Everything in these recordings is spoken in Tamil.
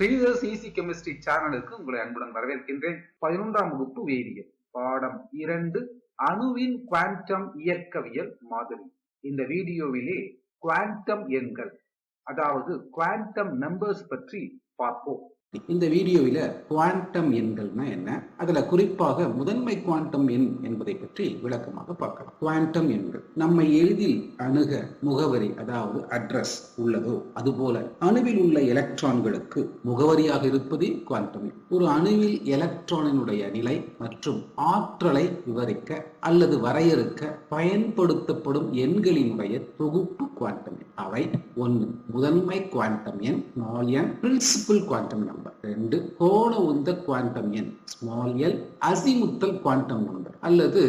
ஸ்ரீதர்ஸ் ஈசி கெமிஸ்ட்ரி சேனலுக்கு உங்களை அன்புடன் வரவேற்கின்றேன். பதினொன்றாம் வகுப்பு வேதியியல். பாடம் இரண்டு அணுவின் குவாண்டம் இயக்கவியல் மாதிரி. இந்த வீடியோவிலே குவாண்டம் எண்கள் அதாவது குவாண்டம் நம்பர்ஸ் பற்றி பார்ப்போம். இந்த வீடியோவில் குவாண்டம் எண்கள்னா என்ன? அதில் குறிப்பாக முதன்மை குவாண்டம் எண் என்பதை பற்றி விளக்கமாக பார்க்கலாம். குவாண்டம் எண்கள். நம்ம எளிதில் அணுக முகவரி அதாவது அட்ரஸ் உள்ளதோ அதுபோல அணுவில் உள்ள எலக்ட்ரான்களுக்கு முகவரியாக இருப்பதே குவாண்டம் எண். ஒரு அணுவில் எலக்ட்ரானினுடைய நிலை மற்றும் ஆற்றலை விவரிக்க அல்லது வரையறுக்க பயன்படுத்தப்படும் எண்களினுடைய தொகுப்பு குவாண்டம் எண். அவை ஒன்று முதன்மை குவாண்டம் எண் ஸ்மால் எண் பிரின்சிபல் குவாண்டம் நம்பர் ரெண்டு கோண உந்த குவாண்டம் எண் small L azimuthal quantum number அல்லது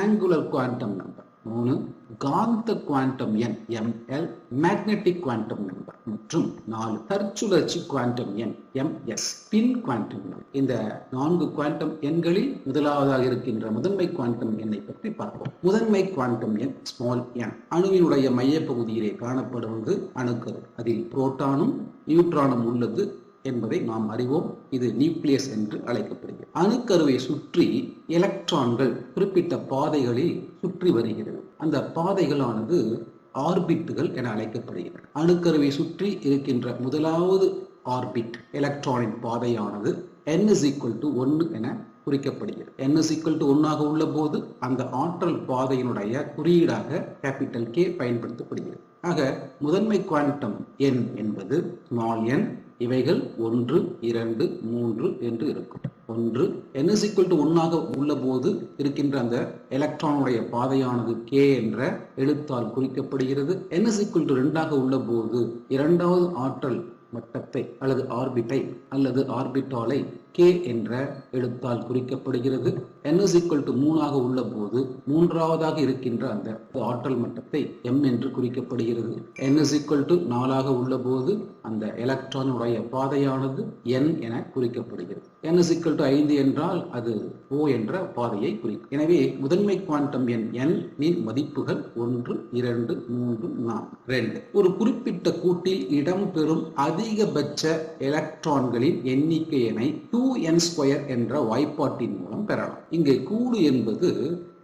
ஆங்குலர் குவாண்டம் நம்பர் மூணு காந்த குவாண்டம் எண் எம்எல் மேக்னெட்டிக் குவாண்டம் நம்பர் மற்றும் நாலு தற்சுழற்சி குவாண்டம் எண் எம்எஸ் பின் குவாண்டம் நம்பர் இந்த நான்கு குவாண்டம் எண்களில் முதலாவதாக இருக்கின்ற முதன்மை குவாண்டம் எண்ணை பற்றி பார்ப்போம். முதன்மை குவாண்டம் எண் ஸ்மால் என் அணுவினுடைய மையப்பகுதியிலே காணப்படுவது அணுக்கரு அதில் புரோட்டானும் நியூட்ரானும் உள்ளது. என்பதை நாம் அறிவோம். இது நியூக்ளியஸ் என்று அழைக்கப்படுகிறது. அணுக்கருவை சுற்றி எலக்ட்ரான்கள் குறிப்பிட்ட பாதைகளில் சுற்றி வருகிறது. அந்த பாதைகளானது ஆர்பிட்டுகள் என அழைக்கப்படுகிறது. அணுக்கருவை சுற்றி இருக்கின்ற முதலாவது ஆர்பிட் எலக்ட்ரானின் பாதையானது என் இஸ் ஈக்குவல் டு ஒன்று என குறிக்கப்படுகிறது. என் இஸ் ஈக்குவல் டு ஒன்றாக உள்ள போது அந்த ஆற்றல் பாதையினுடைய குறியீடாக கேபிட்டல் கே பயன்படுத்தப்படுகிறது. ஆக முதன்மை குவாண்டம் என் என்பது ஸ்மால் என் இவைகள் ஒன்று இரண்டு மூன்று என்று இருக்கும். ஒன்று n is equal ஒன்னாக உள்ள போது இருக்கின்ற அந்த எலக்ட்ரானுடைய பாதையானது கே என்ற எழுத்தால் குறிக்கப்படுகிறது. n is ரெண்டாக உள்ள போது இரண்டாவது ஆற்றல் மட்டத்தை அல்லது ஆர்பிட்டை அல்லது ஆர்பிட்டாலை கே என்ற எழுத்தால் குறிக்கப்படுகிறது. N is equal மூணாக உள்ள போது மூன்றாவதாக இருக்கின்ற அந்த ஆற்றல் மட்டத்தை எம் என்று குறிக்கப்படுகிறது. N is equal நாலாக உள்ள போது அந்த எலக்ட்ரானுடைய பாதையானது என் என குறிக்கப்படுகிறது. என்எஸ் இக்கல் டு ஐந்து என்றால் அது ஓ என்ற பாதையை குறிக்கும். எனவே முதன்மை குவாண்டம் எண் என் இன் மதிப்புகள் ஒன்று இரண்டு மூன்று நான்கு ரெண்டு. ஒரு குறிப்பிட்ட கூட்டில் இடம்பெறும் அதிகபட்ச எலக்ட்ரான்களின் எண்ணிக்கையினை டூ என் ஸ்கொயர் என்ற வாய்ப்பாட்டின் மூலம் பெறலாம். இங்கே கூடு என்பது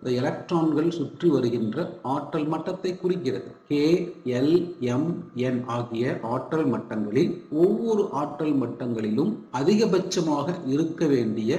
இந்த எலக்ட்ரான்கள் சுற்றி வருகின்ற ஆற்றல் மட்டத்தை குறிக்கிறது. கே எல் எம் என் ஆகிய ஆற்றல் மட்டங்களில் ஒவ்வொரு ஆற்றல் மட்டங்களிலும் அதிகபட்சமாக இருக்க வேண்டிய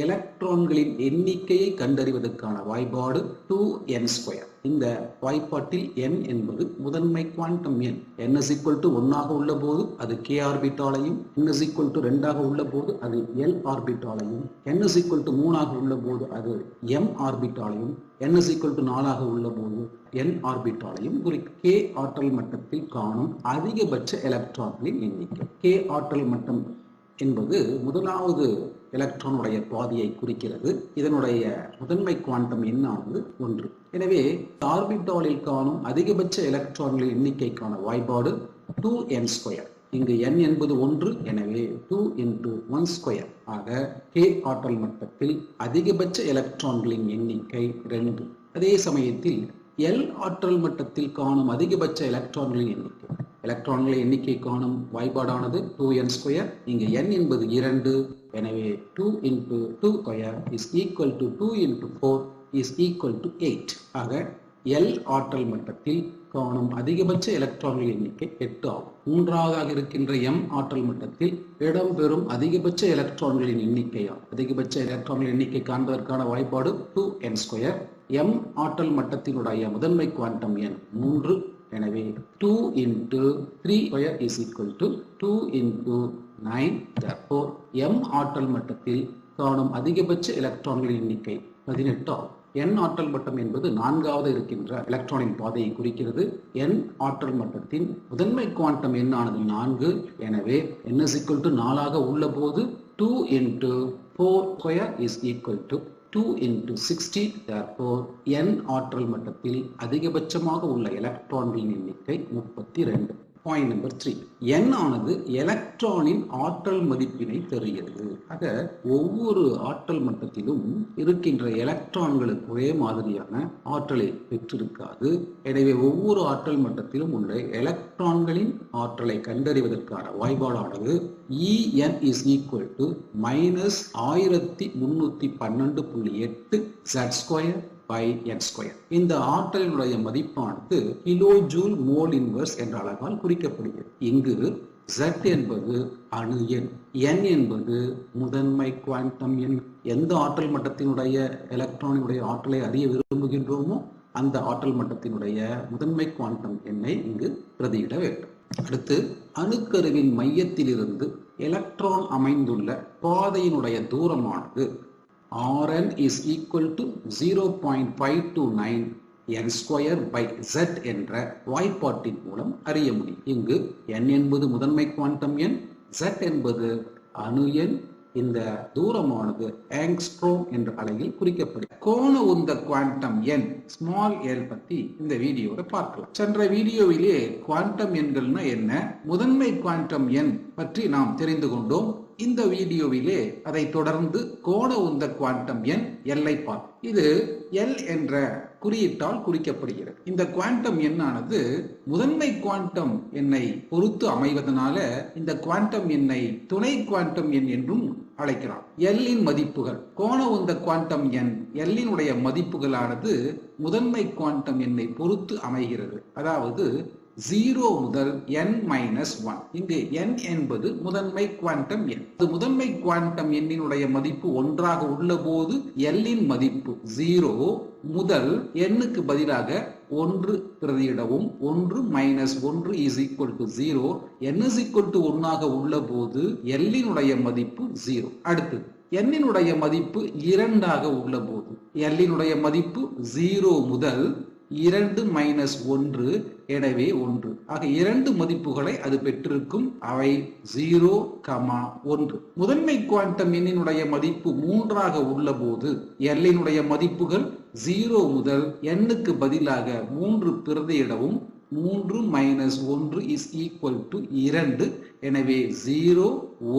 எலக்ட்ரான்களின் எண்ணிக்கையை கண்டறிவதற்கான வாய்ப்பாடு டூ என் ஸ்கொயர் இந்த வாய்ப்பாட்டில் என் என்பது முதன்மை குவாண்டம் எண். n is equal to ஒன்னாக உள்ள போது அது கே ஆர்பிட்டாலையும் n is equal ரெண்டாக உள்ள போது அது எல் ஆர்பிட்டாலையும் n is equal மூணாக உள்ள போது அது எம் ஆர்பிட்டாலையும் n is equal நாலாக உள்ள போது என் ஆர்பிட்டாலையும் ஒரு கே ஆற்றல் மட்டத்தில் காணும் அதிகபட்ச எலக்ட்ரான்களின் எண்ணிக்கை. கே ஆற்றல் மட்டம் என்பது முதலாவது எலக்ட்ரானுடைய பாதியை குறிக்கிறது. இதனுடைய முதன்மை குவாண்டம் எண்ணானது ஒன்று. எனவே ஆர்பிட்டாலில் காணும் அதிகபட்ச எலக்ட்ரான்களின் எண்ணிக்கைக்கான வாய்ப்பாடு டூ என் ஸ்கொயர் இங்கு n என்பது ஒன்று எனவே டூ இன்டூ ஒன் ஸ்கொயர் ஆக கே ஆற்றல் மட்டத்தில் அதிகபட்ச எலக்ட்ரான்களின் எண்ணிக்கை ரெண்டு. அதே சமயத்தில் எல் ஆற்றல் மட்டத்தில் காணும் அதிகபட்ச எலக்ட்ரான்களின் எண்ணிக்கை. எலக்ட்ரான்களின் எண்ணிக்கை காணும் வாய்ப்பாடானது டூ என் ஸ்கொயர் இங்கு என் என்பது இரண்டு. எனவே two into two square is equal to two into four is equal to eight ஆக எல் ஆற்றல் மட்டத்தில் காணும் அதிகபட்ச எலக்ட்ரான்கள் எண்ணிக்கை எட்டு ஆகும். மூன்றாவதாக இருக்கின்ற எம் ஆற்றல் மட்டத்தில் இடம்பெறும் அதிகபட்ச எலக்ட்ரான்களின் எண்ணிக்கையாகும் அதிகபட்ச எலக்ட்ரான்கள் எண்ணிக்கை காண்பதற்கான வாய்ப்பாடு டூ என் ஸ்கொயர் எம் ஆற்றல் மட்டத்தினுடைய முதன்மை குவாண்டம் எண் மூன்று. எனவே two into three square is equal to two into nine தற்போர் M ஆற்றல் மட்டத்தில் காணும் அதிகபட்ச எலக்ட்ரான்களின் எண்ணிக்கை பதினெட்டு. ஆகும் n ஆற்றல் மட்டம் என்பது நான்காவது இருக்கின்ற எலக்ட்ரானின் பாதையை குறிக்கிறது. n ஆற்றல் மட்டத்தின் முதன்மை குவாண்டம் எண்ணானது நான்கு. எனவே n is equal to நாலாக உள்ள போது two into four square is equal to two into sixty therefore n ஆற்றல் மட்டத்தில் அதிகபட்சமாக உள்ள எலக்ட்ரான்களின் எண்ணிக்கை முப்பத்தி ரெண்டு. பாயிண்ட் நம்பர் த்ரீ என் ஆனது எலக்ட்ரானின் ஆற்றல் மதிப்பினை தருகிறது ஆக ஒவ்வொரு ஆற்றல் மட்டத்திலும் இருக்கின்ற எலக்ட்ரான்களுக்கு ஒரே மாதிரியான ஆற்றலை பெற்றிருக்காது. எனவே ஒவ்வொரு ஆற்றல் மட்டத்திலும் உள்ள எலக்ட்ரான்களின் ஆற்றலை கண்டறிவதற்கான வாய்ப்பாடானது இஎன் இஸ் ஈக்குவல் டு மைனஸ் ஆயிரத்தி முன்னூத்தி பன்னெண்டு புள்ளி எட்டு Z square by N square இந்த ஆற்றலினுடைய மதிப்பானது கிலோ ஜூல் மோல் இன்வர்ஸ் என்ற அளவால் குறிக்கப்படுகிறது. இங்கு Z என்பது அணு எண் n என்பது முதன்மை குவாண்டம் எண். எந்த ஆற்றல் மட்டத்தினுடைய எலக்ட்ரானினுடைய ஆற்றலை அறிய விரும்புகின்றோமோ அந்த ஆற்றல் மட்டத்தினுடைய முதன்மை குவாண்டம் எண்ணை இங்கு பிரதியிட வேண்டும். அடுத்து அணுக்கருவின் மையத்திலிருந்து எலக்ட்ரான் அமைந்துள்ள பாதையினுடைய தூரமானது Rn is equal to 0.529 n square by z என்ற வாய்ப்பாட்டின் மூலம் அறிய முடியும். இங்கு n என்பது முதன்மை குவாண்டம் எண் z என்பது அணு எண். இந்த தூரமானது ஆங்ஸ்ட்ரோம் என்ற அலையில் குறிக்கப்படுகிறது. கோண உந்த குவாண்டம் எண் ஸ்மால் எல் பத்தி இந்த வீடியோவை பார்க்கலாம். சென்ற வீடியோவிலே குவாண்டம் எண்கள்னா என்ன? முதன்மை குவாண்டம் எண் பற்றி நாம் தெரிந்து கொண்டோம். இந்த வீடியோவிலே அதை தொடர்ந்து கோண உந்த குவாண்டம் எண் எல்லை பால். இது எல் என்ற குறியீட்டால் குறிக்கப்படுகிறது. இந்த குவாண்டம் எண்ணானது முதன்மை குவாண்டம் எண்ணை பொறுத்து அமைவதனால இந்த குவாண்டம் எண்ணை துணை குவாண்டம் எண் என்றும் அழைக்கலாம். எல்லின் மதிப்புகள். கோண உந்த குவாண்டம் எண் எல்லினுடைய மதிப்புகளானது முதன்மை குவாண்டம் எண்ணை பொறுத்து அமைகிறது. அதாவது ஜீரோ முதல் என் மைனஸ் ஒன் இங்கு என் என்பது முதன்மை குவாண்டம் எண் அது முதன்மை குவாண்டம் எண்ணினுடைய மதிப்பு ஒன்றாக உள்ள போது எல்லின் மதிப்பு ஜீரோ முதல் எண்ணுக்கு பதிலாக ஒன்று பிரதியிடவும் ஒன்று மைனஸ் ஒன்று is equal to zero N is equal to ஒன்னாக உள்ள போது எல்லினுடைய மதிப்பு ஜீரோ அடுத்தது எண்ணினுடைய மதிப்பு இரண்டாக உள்ள போது எல்லினுடைய மதிப்பு ஜீரோ முதல் இரண்டு மைனஸ் ஒன்று எனவே ஒன்று. ஆக இரண்டு மதிப்புகளை அது பெற்றிருக்கும். அவை ஜீரோ கமா ஒன்று. முதன்மை குவாண்டம் எண்ணினுடைய மதிப்பு மூன்றாக உள்ள போது எல்லினுடைய மதிப்புகள் ஜீரோ முதல் எண்ணுக்கு பதிலாக மூன்று பிரதியிடவும் மூன்று மைனஸ் ஒன்று இஸ் ஈக்குவல் டு இரண்டு. எனவே ஜீரோ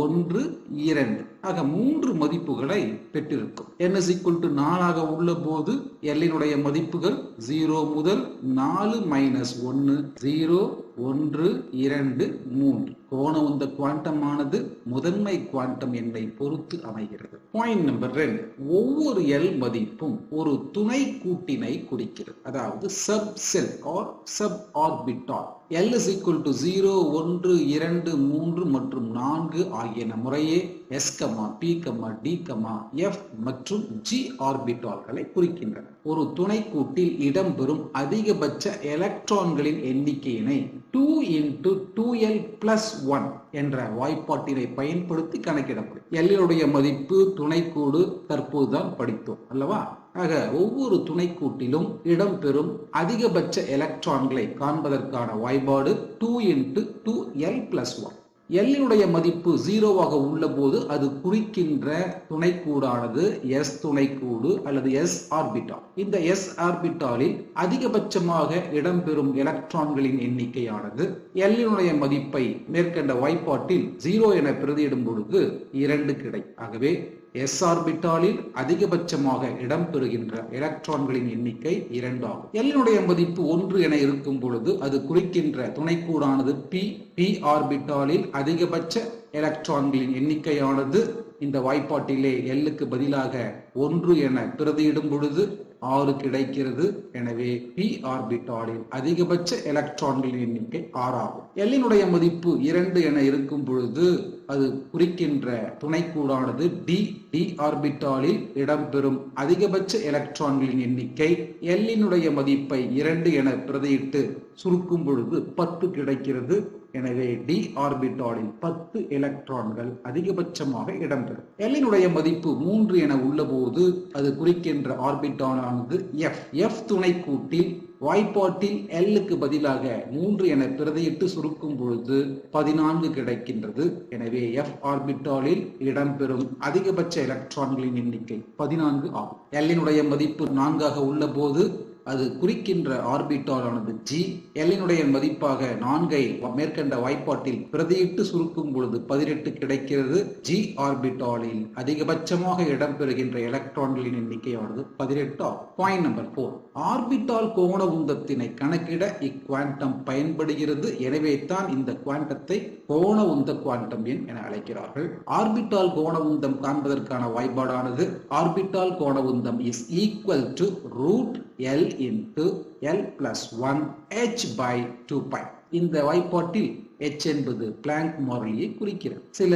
ஒன்று இரண்டு. ஆக மூன்று மதிப்புகளை பெற்றிருக்கும். n is equal to நாலாக உள்ள போது எல்லினுடைய மதிப்புகள் ஜீரோ முதல் நாலு மைனஸ் ஒன்று ஜீரோ ஒன்று இரண்டு மூன்று. கோணம் உந்த குவாண்டமானது முதன்மை குவாண்டம் எண்ணை பொறுத்து அமைகிறது. பாயிண்ட் நம்பர் ரெண்டு. ஒவ்வொரு எல் மதிப்பும் ஒரு துணை கூட்டினை குறிக்கிறது. அதாவது sub shell or sub orbital L is equal to zero ஒன்று இரண்டு மூன்று மற்றும் நான்கு ஆகியன முறையே எஸ்கமா பிகமா டிகமா எஃப் மற்றும் ஜி ஆர்பிட்டால்களை குறிக்கின்றன. ஒரு துணைக்கூட்டில் இடம்பெறும் அதிகபட்ச எலக்ட்ரான்களின் எண்ணிக்கையினை two into two L plus one என்ற வாய்ப்பாட்டினை பயன்படுத்தி கணக்கிடப்படும். எல்லுடைய மதிப்பு துணைக்கூடு தற்போதுதான் படித்தோம் அல்லவா? ஆக ஒவ்வொரு துணைக்கூட்டிலும் இடம்பெறும் அதிகபட்ச எலக்ட்ரான்களை காண்பதற்கான வாய்ப்பாடு two into two L plus one எல்லினுடைய மதிப்பு ஜீரோவாக உள்ள போது அது குறிக்கின்ற துணைக்கூடானது எஸ் துணைக்கூடு அல்லது எஸ் ஆர்பிட்டால் இந்த எஸ் ஆர்பிட்டாலில் அதிகபட்சமாக இடம்பெறும் எலக்ட்ரான்களின் எண்ணிக்கையானது எல்லினுடைய மதிப்பை மேற்கண்ட வாய்ப்பாட்டில் ஜீரோ என பிரதியிடும் பொழுது இரண்டு கிடை. ஆகவே எஸ் ஆர்பிட்டாலில் அதிகபட்சமாக இடம்பெறுகின்ற எலக்ட்ரான்களின் எண்ணிக்கை இரண்டு ஆகும் எல்லினுடைய மதிப்பு ஒன்று என இருக்கும் பொழுது அது குறிக்கின்ற துணைக்கூடானது பி பி ஆர்பிட்டாலில் அதிகபட்ச எலக்ட்ரான்களின் எண்ணிக்கையானது இந்த வாய்ப்பாட்டிலே எல்லுக்கு பதிலாக ஒன்று என பிரதியிடும் பொழுது ஆறு கிடைக்கிறது. எனவே பி ஆர்பிட்டாலின் அதிகபட்ச எலக்ட்ரான்களின் எண்ணிக்கை ஆறாகும் எல்லினுடைய மதிப்பு இரண்டு என இருக்கும் பொழுது அது குறிக்கின்ற துணைக்கூடானது டி டி ஆர்பிட்டாலில் இடம்பெறும் அதிகபட்ச எலக்ட்ரான்களின் எண்ணிக்கை எல்லினுடைய மதிப்பை இரண்டு என பிரதியிட்டு சுருக்கும் பொழுது பத்து கிடைக்கிறது. எனவே டி ஆர்பிட்டாலில் பத்து எலக்ட்ரான்கள் அதிகபட்சமாக இடம்பெறும். எல்லினுடைய மதிப்பு மூன்று என உள்ளபோது அது குறிக்கின்ற ஆர்பிட்டாலானது எஃப் எஃப் துணைக்கூட்டில் வாய்ப்பாட்டில் எல்லுக்கு பதிலாக மூன்று என பிரதியிட்டு சுருக்கும் பொழுது பதினான்கு கிடைக்கின்றது. எனவே எஃப் ஆர்பிட்டாலில் இடம்பெறும் அதிகபட்ச எலக்ட்ரான்களின் எண்ணிக்கை பதினான்கு ஆகும். எல்லினுடைய மதிப்பு நான்காக உள்ள போது அது குறிக்கின்ற ஆர்பிட்டால் ஆனது ஜி எல்லினுடைய மதிப்பாக நான்கை மேற்கண்ட வாய்ப்பாட்டில் பிரதியிட்டு சுருக்கும் பொழுது பதினெட்டு கிடைக்கிறது. ஜி ஆர்பிட்டாலில் அதிகபட்சமாக இடம்பெறுகின்ற எலக்ட்ரான்களின் எண்ணிக்கையானது பதினெட்டு ஆகும். பாயிண்ட் நம்பர் போர் ஆர்பிட்டால் கோண உந்தத்தினை கணக்கிட இக்குவாண்டம் பயன்படுகிறது. எனவே தான் இந்த குவாண்டத்தை கோண உந்த குவாண்டம் எண் என அழைக்கிறார்கள். ஆர்பிட்டால் கோண உந்தம் காண்பதற்கான வாய்ப்பாடானது. ஆர்பிட்டால் கோண உந்தம் is equal to root L into L plus one H by two pi இந்த வாய்ப்பாட்டில் h என்பது பிளாங்க் மாறிலியை குறிக்கிறது. சில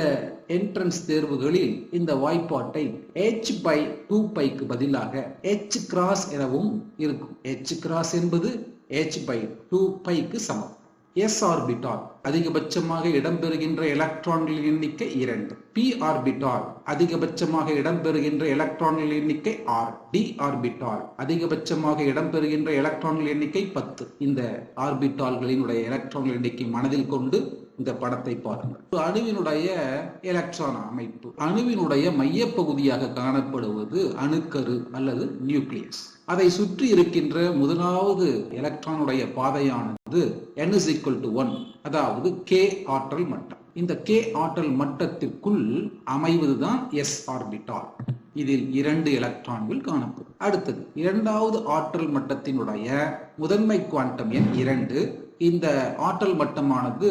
என்ட்ரன்ஸ் தேர்வுகளில் இந்த வாய்ப்பாட்டை h பை டூ பைக்கு பதிலாக h கிராஸ் எனவும் இருக்கும். H கிராஸ் என்பது h பை டூ பைக்கு சமம். எஸ் ஆர்பிட்டால் அதிகபட்சமாக இடம்பெறுகின்ற எலக்ட்ரான்களின் எண்ணிக்கை இரண்டு. பி ஆர்பிட்டால் அதிகபட்சமாக இடம்பெறுகின்ற எலக்ட்ரான்களின் எண்ணிக்கை ஆர் டி ஆர்பிட்டால் அதிகபட்சமாக இடம்பெறுகின்ற எலக்ட்ரான்கள் எண்ணிக்கை பத்து. இந்த ஆர்பிட்டால்களினுடைய எலக்ட்ரான்கள் எண்ணிக்கை மனதில் கொண்டு இந்த படத்தை பாருங்கள். அணுவினுடைய எலக்ட்ரான் அமைப்பு. அணுவினுடைய மையப்பகுதியாக காணப்படுவது அணுக்கரு அல்லது நியூக்ளியஸ் அதை சுற்றி இருக்கின்ற முதலாவது எலக்ட்ரானுடைய பாதையானது n is equal to one அதாவது கே ஆற்றல் மட்டம். இந்த கே ஆற்றல் மட்டத்திற்குள் அமைவதுதான் எஸ் ஆர்பிட்டால் இதில் இரண்டு எலக்ட்ரான்கள் காணப்படும். அடுத்தது இரண்டாவது ஆற்றல் மட்டத்தினுடைய முதன்மை குவாண்டம் எண் இரண்டு. இந்த ஆற்றல் மட்டமானது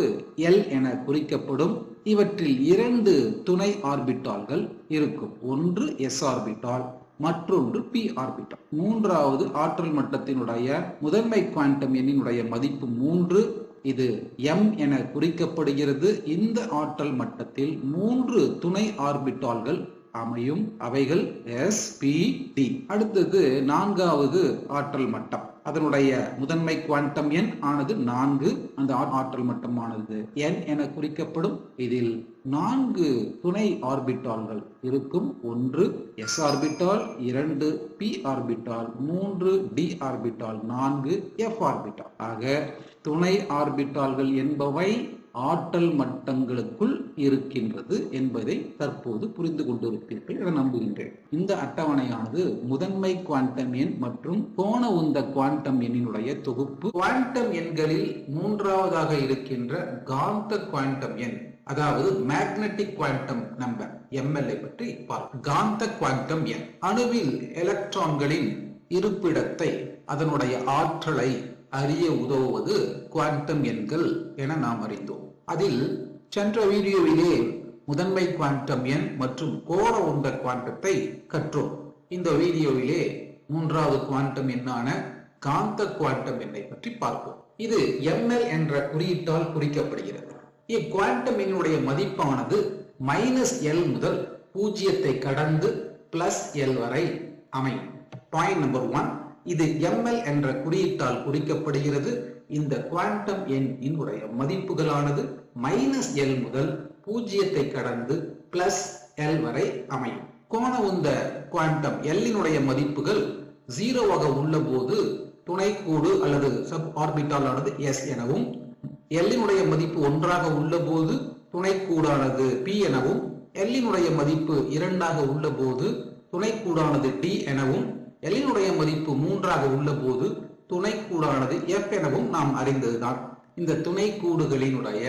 எல் என குறிக்கப்படும். இவற்றில் இரண்டு துணை ஆர்பிட்டால்கள் இருக்கும். ஒன்று எஸ் ஆர்பிட்டால் மற்றொன்று பி ஆர்பிட்டல் மூன்றாவது ஆற்றல் மட்டத்தினுடைய முதன்மை குவாண்டம் எண்ணினுடைய மதிப்பு மூன்று. இது எம் என குறிக்கப்படுகிறது. இந்த ஆற்றல் மட்டத்தில் மூன்று துணை ஆர்பிட்டால்கள் அமையும் அவைகள் எஸ் பி டி அடுத்தது நான்காவது ஆற்றல் மட்டம். அதனுடைய முதன்மை குவாண்டம் எண் ஆனது நான்கு. அந்த ஆ- ஆற்றல் மட்டமானது எண் என குறிக்கப்படும். இதில் நான்கு துணை ஆர்பிட்டால்கள் இருக்கும். ஒன்று எஸ் ஆர்பிட்டால் இரண்டு பி ஆர்பிட்டால் மூன்று டி ஆர்பிட்டால் நான்கு எஃப் ஆர்பிட்டால். ஆக துணை ஆர்பிட்டால்கள் என்பவை ஆற்றல் மட்டங்களுக்குள் இருக்கின்றது என்பதை தற்போது புரிந்து கொண்டிருப்பீர்கள் என நம்புகின்றேன். இந்த அட்டவணையானது முதன்மை குவாண்டம் எண் மற்றும் கோண உந்த குவாண்டம் எண்ணினுடைய தொகுப்பு. குவாண்டம் எண்களில் மூன்றாவதாக இருக்கின்ற காந்த குவாண்டம் எண் அதாவது மேக்னெட்டிக் குவாண்டம் நம்பர் எம்எல்ஏ பற்றி பார்ப்போம். காந்த குவாண்டம் எண் அணுவில் எலக்ட்ரான்களின் இருப்பிடத்தை அதனுடைய ஆற்றலை அறிய உதவுவது குவாண்டம் எண்கள் என நாம் அறிந்தோம். அதில் சென்ற வீடியோவிலே முதன்மை குவாண்டம் எண் மற்றும் கோண உந்த குவாண்டத்தை கற்றோம். இந்த வீடியோவிலே மூன்றாவது குவாண்டம் எண்ணான காந்த குவாண்டம் எண்ணை பற்றி பார்ப்போம். இது எம்எல் என்ற குறியீட்டால் குறிக்கப்படுகிறது. இக்குவாண்டம் எண்ணுடைய மதிப்பானது மைனஸ் எல் முதல் பூஜ்ஜியத்தை கடந்து பிளஸ் எல் வரை அமையும். பாயிண்ட் நம்பர் ஒன் இது எம்எல் என்ற குறியீட்டால் குறிக்கப்படுகிறது. இந்த குவாண்டம் எண்ணினுடைய மதிப்புகளானது மைனஸ் எல் முதல் பூஜ்ஜியத்தை கடந்து பிளஸ் எல் வரை அமையும். கோண உந்த குவாண்டம் எல்லினுடைய மதிப்புகள் ஜீரோவாக உள்ள போது துணைக்கூடு அல்லது சப் ஆர்பிட்டால் ஆனது எஸ் எனவும் எல்லினுடைய மதிப்பு ஒன்றாக உள்ள போது துணைக்கூடானது பி எனவும் எல்லினுடைய மதிப்பு இரண்டாக உள்ள போது துணைக்கூடானது டி எனவும் எல்லினுடைய மதிப்பு மூன்றாக உள்ள போது துணைக்கூடானது எஃப் எனவும் நாம் அறிந்ததுதான். இந்த துணைக்கூடுகளினுடைய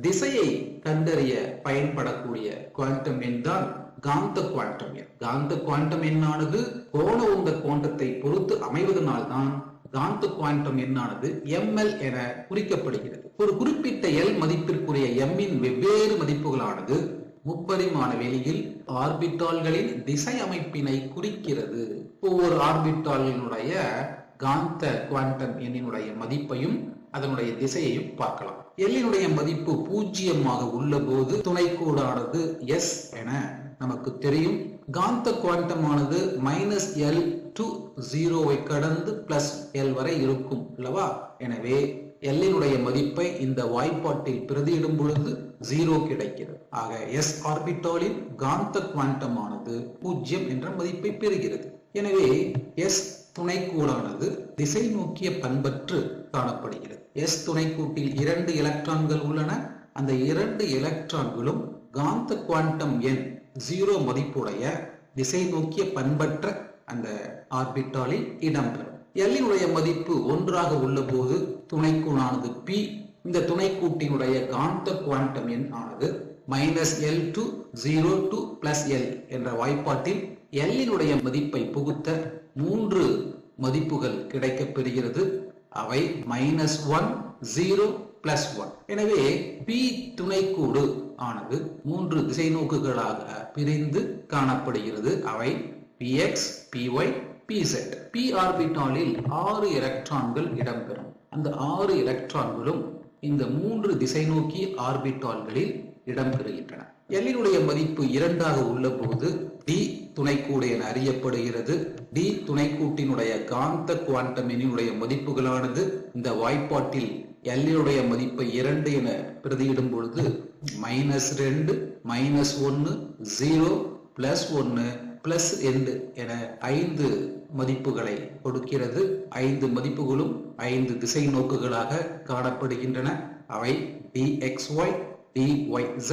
திசையை கண்டறிய பயன்படக்கூடிய குவாண்டம் எண் தான் காந்த குவாண்டம் எண். காந்த குவாண்டம் எண்ணானது கோண உந்த குவாண்டத்தை பொறுத்து அமைவதனால்தான் காந்த குவாண்டம் எண்ணானது எம்எல் என குறிக்கப்படுகிறது. ஒரு குறிப்பிட்ட எல் மதிப்பிற்குரிய எம்மின் வெவ்வேறு மதிப்புகளானது முப்பரிமாண வெளியில் ஆர்பிட்டால்களின் திசை அமைப்பினை குறிக்கிறது. ஒவ்வொரு ஆர்பிட்டாலினுடைய காந்த குவாண்டம் எண்ணினுடைய மதிப்பையும் அதனுடைய திசையையும் பார்க்கலாம். எல்லினுடைய மதிப்பு பூஜ்ஜியமாக உள்ள போது துணைக்கூடானது எஸ் என நமக்கு தெரியும். காந்த குவாண்டமானது மைனஸ் எல் டு ஜீரோவை கடந்து பிளஸ் எல் வரை இருக்கும் அல்லவா எனவே எல்லினுடைய மதிப்பை இந்த வாய்ப்பாட்டில் பிரதியிடும் பொழுது ஜீரோ கிடைக்கிறது. ஆக எஸ் ஆர்பிட்டாலின் காந்த குவாண்டமானது பூஜ்ஜியம் என்ற மதிப்பை பெறுகிறது. எனவே எஸ் துணைக்கூடானது திசை நோக்கிய பண்பற்று காணப்படுகிறது. எஸ் துணைக்கூட்டில் இரண்டு எலக்ட்ரான்கள் உள்ளன. அந்த இரண்டு எலக்ட்ரான்களும் காந்த குவாண்டம் எண் ஜீரோ மதிப்புடைய திசை நோக்கிய பண்பற்ற அந்த ஆர்பிட்டாலில் இடம்பெறும். எல்லினுடைய மதிப்பு ஒன்றாக உள்ள போது துணைக்கூடானது பி இந்த துணைக்கூட்டினுடைய காந்த குவாண்டம் எண் ஆனது minus L to zero to plus L என்ற வாய்ப்பாட்டில் எல்லினுடைய மதிப்பை புகுத்த மூன்று மதிப்புகள் கிடைக்கப்பெறுகிறது. அவை minus one zero plus one எனவே பி துணைக்கூடு ஆனது மூன்று திசை நோக்குகளாக பிரிந்து காணப்படுகிறது. அவை P X P Y P Z P ஆர்பிட்டாலில் ஆறு எலக்ட்ரான்கள் இடம்பெறும். அந்த ஆறு எலக்ட்ரான்களும் இந்த மூன்று திசை நோக்கி ஆர்பிட்டால்களில் இடம்பெறுகின்றன. எல்லினுடைய மதிப்பு இரண்டாக உள்ள போது டி துணைக்கூடு என அறியப்படுகிறது. டி துணைக்கூட்டினுடைய காந்த குவாண்டம் எண்ணினுடைய மதிப்புகளானது இந்த வாய்ப்பாட்டில் எல்லினுடைய மதிப்பை இரண்டு என பிரதியிடும் பொழுது மைனஸ் ரெண்டு மைனஸ் ஒன்று ஜீரோ பிளஸ் ஒன்று பிளஸ் ரெண்டு என ஐந்து மதிப்புகளை கொடுக்கிறது. ஐந்து மதிப்புகளும் ஐந்து திசை நோக்குகளாக காணப்படுகின்றன. அவை D X Y dyz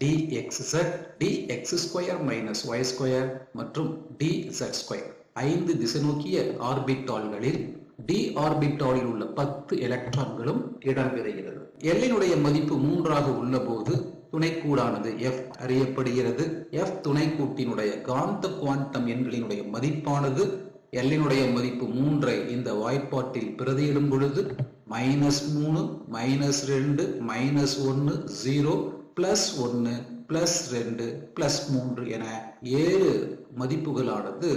dxz D X square minus Y square மற்றும் dz ஸ்கொயர் ஐந்து திசை நோக்கிய ஆர்பிட்டால்களில் டி ஆர்பிட்டாலில் உள்ள பத்து எலக்ட்ரான்களும் இடம்பெறுகிறது. எல்லினுடைய மதிப்பு மூன்றாக உள்ள போது துணைக்கூடானது. எஃப் அறியப்படுகிறது. எஃப் துணைக்கூட்டினுடைய காந்த குவாண்டம் எண்களினுடைய மதிப்பானது. எல்லினுடைய மதிப்பு மூன்றை இந்த வாய்ப்பாட்டில் பிரதியிடும் பொழுது மைனஸ் மூணு மைனஸ் ரெண்டு மைனஸ் ஒன்று ஜீரோ பிளஸ் ஒன்று பிளஸ் ரெண்டு பிளஸ் மூன்று என ஏழு மதிப்புகளானது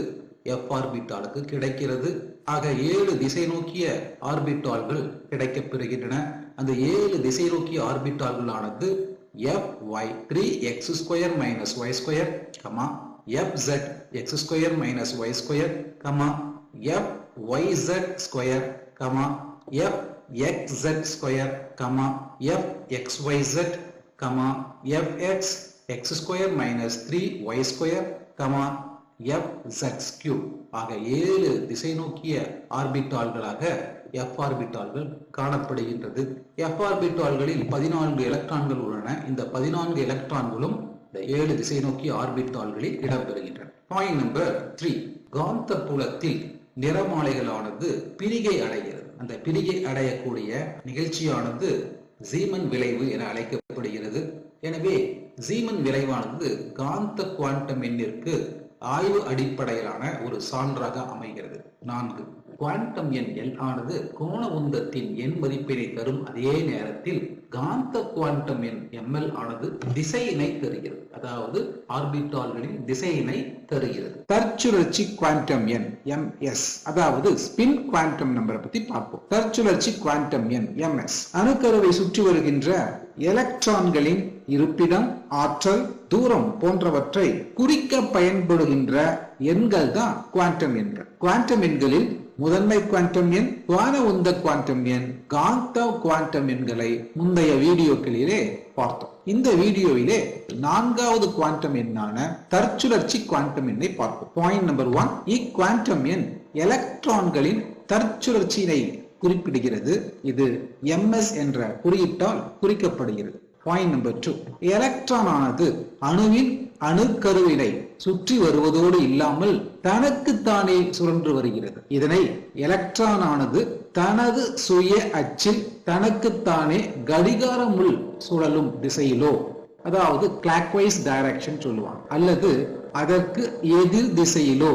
எஃப் ஆர்பிட்டாலுக்கு கிடைக்கிறது. ஆக ஏழு திசை நோக்கிய ஆர்பிட்டால்கள் கிடைக்கப்பெறுகின்றன அந்த ஏழு திசை நோக்கிய ஆர்பிட்டால்களானது F Y three X square minus Y square comma F Z X square minus Y square comma F Y Z square comma F X Z square comma F X Y Z comma F X X square minus three Y square comma F Z cube ஆக ஏழு திசை நோக்கிய ஆர்பிட்டால்களாக எஃப் ஆர்பிட்டால்கள் காணப்படுகின்றது. எஃப் ஆர்பிட்டால்களில் பதினான்கு எலக்ட்ரான்கள் உள்ளன. இந்த பதினான்கு எலக்ட்ரான்களும் இந்த ஏழு திசை நோக்கி ஆர்பிட்டால்களில் இடம்பெறுகின்றன. பாயிண்ட் நம்பர் த்ரீ காந்த புலத்தில் நிறமாலைகளானது பிரிகை அடைகிறது. அந்த பிரிகை அடையக்கூடிய நிகழ்ச்சியானது ஜீமன் விளைவு என அழைக்கப்படுகிறது. எனவே ஜீமன் விளைவானது காந்த குவாண்டம் எண்ணிற்கு ஆய்வு அடிப்படையிலான ஒரு சான்றாக அமைகிறது. நான்கு. குவாண்டம் எண் எல் ஆனது கோண உந்தத்தின் எண் மதிப்பினை தரும் அதே நேரத்தில் காந்த குவாண்டம் எண் எம்எல் ஆனது திசையினை தருகிறது. அதாவது ஆர்பிட்டால்களின் திசையினை தருகிறது. தற்சுழற்சி குவாண்டம் எண் எம்எஸ் அதாவது ஸ்பின் குவாண்டம் நம்பரை பத்தி பார்ப்போம். தற்சுழற்சி குவாண்டம் எண் எம்எஸ் அணுக்கருவை சுற்றி வருகின்ற எலக்ட்ரான்களின் இருப்பிடம் ஆற்றல் தூரம் போன்றவற்றை குறிக்க பயன்படுகின்ற எண்கள் தான் குவாண்டம் எண்கள். குவாண்டம் எண்களில் முதன்மை குவாண்டம் எண் வான உந்த குவாண்டம் எண் காந்த குவாண்டம் எண்களை முந்தைய வீடியோக்களிலே பார்த்தோம். இந்த வீடியோவிலே நான்காவது குவாண்டம் எண்ணான தற்சுழற்சி குவாண்டம் எண்ணை பார்ப்போம். பாயிண்ட் நம்பர் ஒன் இக்குவாண்டம் எண் எலக்ட்ரான்களின் தற்சுழற்சியினை குறிப்பிடுகிறது. இது எம்எஸ் என்ற குறியீட்டால் குறிக்கப்படுகிறது. பாயிண்ட் நம்பர் டூ எலக்ட்ரான் ஆனது அணுவின் அணுக்கருவினை சுற்றி வருவதோடு இல்லாமல் தனக்குத்தானே சுழன்று வருகிறது. இதனை எலக்ட்ரான் ஆனது தனது சுய அச்சில் தனக்குத்தானே கடிகார முள் சுழலும் திசையிலோ அதாவது கிளாக்வைஸ் டைரக்ஷன் சொல்லுவாங்க. அல்லது அதற்கு எதிர் திசையிலோ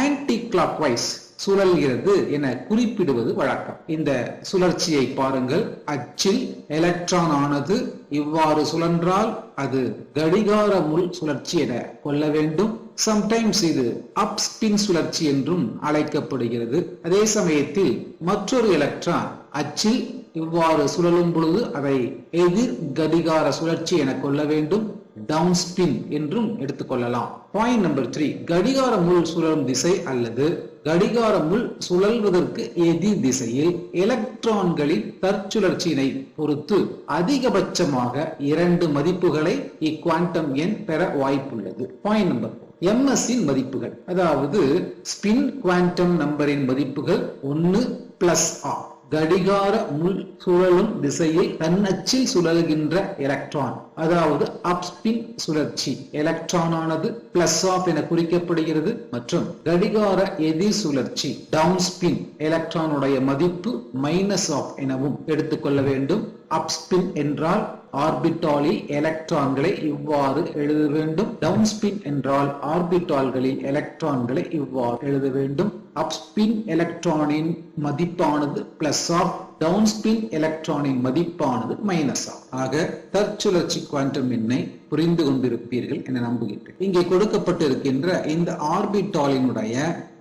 ஆன்டி கிளாக்வைஸ் சுழல்கிறது என குறிப்பிடுவது வழக்கம். இந்த சுழற்சியை பாருங்கள். அச்சில் எலக்ட்ரான் ஆனது இவ்வாறு சுழன்றால் அது கடிகார முள் சுழற்சி என கொள்ள வேண்டும். சம்டைம்ஸ் இது அப்ஸ்பின் சுழற்சி என்றும் அழைக்கப்படுகிறது. அதே சமயத்தில் மற்றொரு எலக்ட்ரான் அச்சில் இவ்வாறு சுழலும் பொழுது அதை எதிர் கடிகார சுழற்சி என கொள்ள வேண்டும். டவுன் ஸ்பின் என்றும் எடுத்துக்கொள்ளலாம். பாயிண்ட் நம்பர் த்ரீ கடிகார முள் சுழலும் திசை அல்லது கடிகார முள் சுழல்வதற்கு எதிர் திசையில் எலக்ட்ரான்களின் தற்சுழற்சியினை பொறுத்து அதிகபட்சமாக இரண்டு மதிப்புகளை இக்குவாண்டம் எண் பெற வாய்ப்புள்ளது. பாயிண்ட் நம்பர் எம்எஸ் மதிப்புகள். அதாவது ஸ்பின் குவாண்டம் நம்பரின் மதிப்புகள் ஒன்னு பிளஸ் ஆர் கடிகார முள் சுழலும் திசையில் தன்னச்சில் சுழல்கின்ற எலக்ட்ரான் அதாவது அப்ஸ்பின் சுழற்சி. எலக்ட்ரானானது பிளஸ் ஆஃப் என குறிக்கப்படுகிறது மற்றும் கடிகார எதிர் சுழற்சி டவுன் ஸ்பின் எலக்ட்ரானுடைய மதிப்பு மைனஸ் ஆஃப் எனவும் எடுத்துக்கொள்ள வேண்டும். அப்ஸ்பின் என்றால் ஆர்பிட்டாலில் எலக்ட்ரான்களை இவ்வாறு எழுத வேண்டும். டவுன் ஸ்பின் என்றால் ஆர்பிட்டால்களில் எலக்ட்ரான்களை இவ்வாறு எழுத வேண்டும். அப்ஸ்பின் எலக்ட்ரானின் மதிப்பானது பிளஸ் ஆஃப் டவுன் ஸ்பின் எலக்ட்ரானின் மதிப்பானது மைனஸ் ஆஃப் ஆக தற்சுழற்சி குவாண்டம் எண்ணை புரிந்து கொண்டிருப்பீர்கள் என நம்புகின்றேன். இங்கே கொடுக்கப்பட்டிருக்கின்ற இந்த ஆர்பிட்டாலினுடைய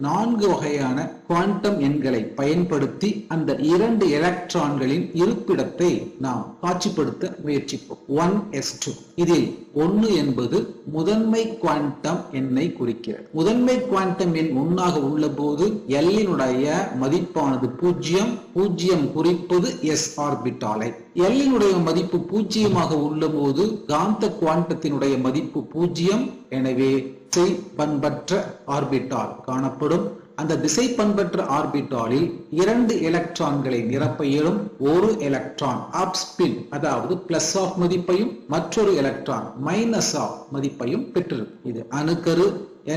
நான்கு வகையான குவாண்டம் எண்களை பயன்படுத்தி அந்த இரண்டு எலக்ட்ரான்களின் இருப்பிடத்தை நாம் காட்சிப்படுத்த முயற்சிப்போம். ஒன் எஸ் டூ இதில் ஒன்னு என்பது முதன்மை குவாண்டம் எண்ணை குறிக்கிறது. முதன்மை குவாண்டம் எண் ஒன்னாக உள்ள போது எல்லினுடைய மதிப்பானது பூஜ்ஜியம் பூஜ்ஜியம் குறிப்பது எஸ் ஆர்பிட்டாலை. எல்லினுடைய மதிப்பு பூஜ்ஜியமாக உள்ள போது காந்த குவாண்டத்தினுடைய மதிப்பு பூஜ்ஜியம். எனவே திசை பண்பற்ற ஆர்பிட்டால் காணப்படும். அந்த திசை பண்பற்ற ஆர்பிட்டாலில் இரண்டு எலக்ட்ரான்களை நிரப்ப இயலும் ஒரு எலக்ட்ரான் அப் ஸ்பின் அதாவது பிளஸ் ஆஃப் மதிப்பையும் மற்றொரு எலக்ட்ரான் மைனஸ் ஆஃப் மதிப்பையும் பெற்றிருக்கும். இது அணுக்கரு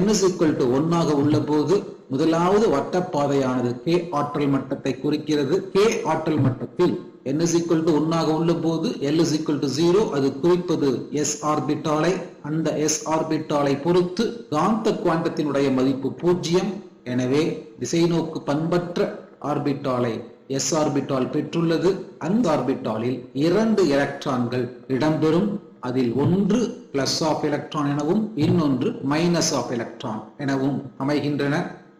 n is equal to ஒன்னாக உள்ள போது முதலாவது வட்டப்பாதையானது கே ஆற்றல் மட்டத்தை குறிக்கிறது. கே ஆற்றல் மட்டத்தில் n is equal to ஒன்னாக உள்ள போது l is equal to 0 அது குறிப்பது s ஆர்பிட்டாலை அந்த s ஆர்பிட்டாலை பொறுத்து காந்த குவாண்டத்தினுடைய மதிப்பு பூஜ்ஜியம். எனவே திசை நோக்கு பண்பற்ற ஆர்பிட்டாலை s ஆர்பிட்டால் பெற்றுள்ளது. அந்த ஆர்பிட்டாலில் இரண்டு எலக்ட்ரான்கள் இடம்பெறும். அதில் ஒன்று பிளஸ் ஆஃப் எலக்ட்ரான் எனவும் இன்னொன்று மைனஸ் ஆஃப் எலக்ட்ரான் எனவும் அமைகின்றன.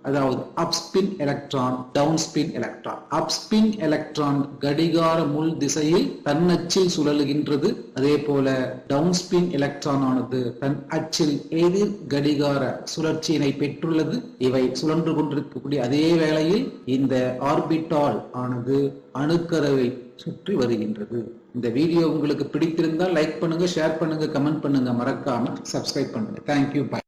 அதாவது up spin electron down spin electron up spin electron கடிகார முள் திசையில் தன்னச்சில் சுழலுகின்றது. அதே போல டவுன் ஸ்பின் எலக்ட்ரான் ஆனது தன் அச்சில் எதிர் கடிகார சுழற்சியினை பெற்றுள்ளது. இவை சுழன்று கொண்டிருக்கக்கூடிய அதே வேளையில் இந்த ஆர்பிட்டால் ஆனது அணுக்கரவை சுற்றி வருகின்றது. இந்த வீடியோ உங்களுக்கு பிடித்திருந்தால் லைக் பண்ணுங்க ஷேர் பண்ணுங்க கமெண்ட் பண்ணுங்க. மறக்காம சப்ஸ்கிரைப் பண்ணுங்க. Thank you bye